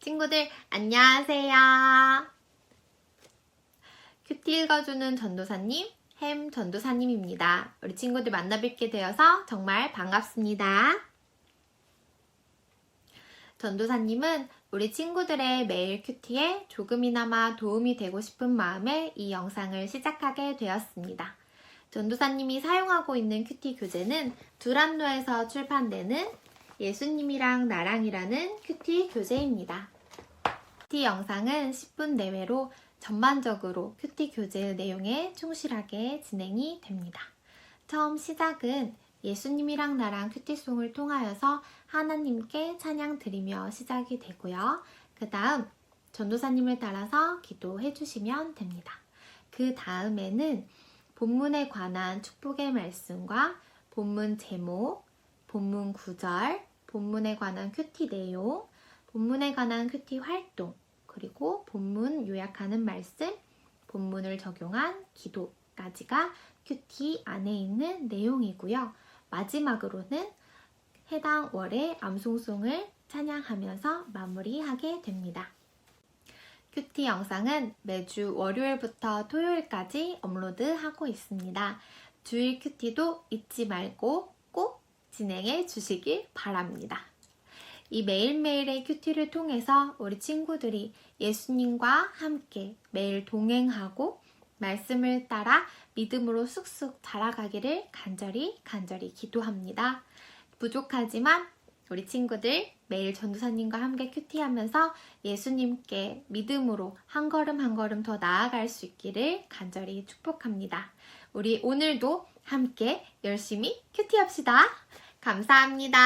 친구들 안녕하세요. 큐티 읽어주는 전도사님 햄 전도사님입니다. 우리 친구들 만나 뵙게 되어서 정말 반갑습니다. 전도사님은 우리 친구들의 매일 큐티에 조금이나마 도움이 되고 싶은 마음에 이 영상을 시작하게 되었습니다. 전도사님이 사용하고 있는 큐티 교재는 두란노에서 출판되는 예수님이랑 나랑이라는 큐티 교재입니다. 큐티 영상은 10분 내외로 전반적으로 큐티 교재의 내용에 충실하게 진행이 됩니다. 처음 시작은 예수님이랑 나랑 큐티송을 통하여서 하나님께 찬양 드리며 시작이 되고요. 그 다음 전도사님을 따라서 기도해 주시면 됩니다. 그 다음에는 본문에 관한 축복의 말씀과 본문 제목, 본문 구절, 본문에 관한 큐티 내용, 본문에 관한 큐티 활동, 그리고 본문 요약하는 말씀, 본문을 적용한 기도까지가 큐티 안에 있는 내용이고요. 마지막으로는 해당 월의 암송송을 찬양하면서 마무리하게 됩니다. 큐티 영상은 매주 월요일부터 토요일까지 업로드하고 있습니다. 주일 큐티도 잊지 말고 꼭 진행해 주시길 바랍니다. 이 매일매일의 큐티를 통해서 우리 친구들이 예수님과 함께 매일 동행하고 말씀을 따라 믿음으로 쑥쑥 자라가기를 간절히 간절히 기도합니다. 부족하지만 우리 친구들 매일 전도사님과 함께 큐티하면서 예수님께 믿음으로 한 걸음 한 걸음 더 나아갈 수 있기를 간절히 축복합니다. 우리 오늘도 함께 열심히 큐티합시다. 감사합니다.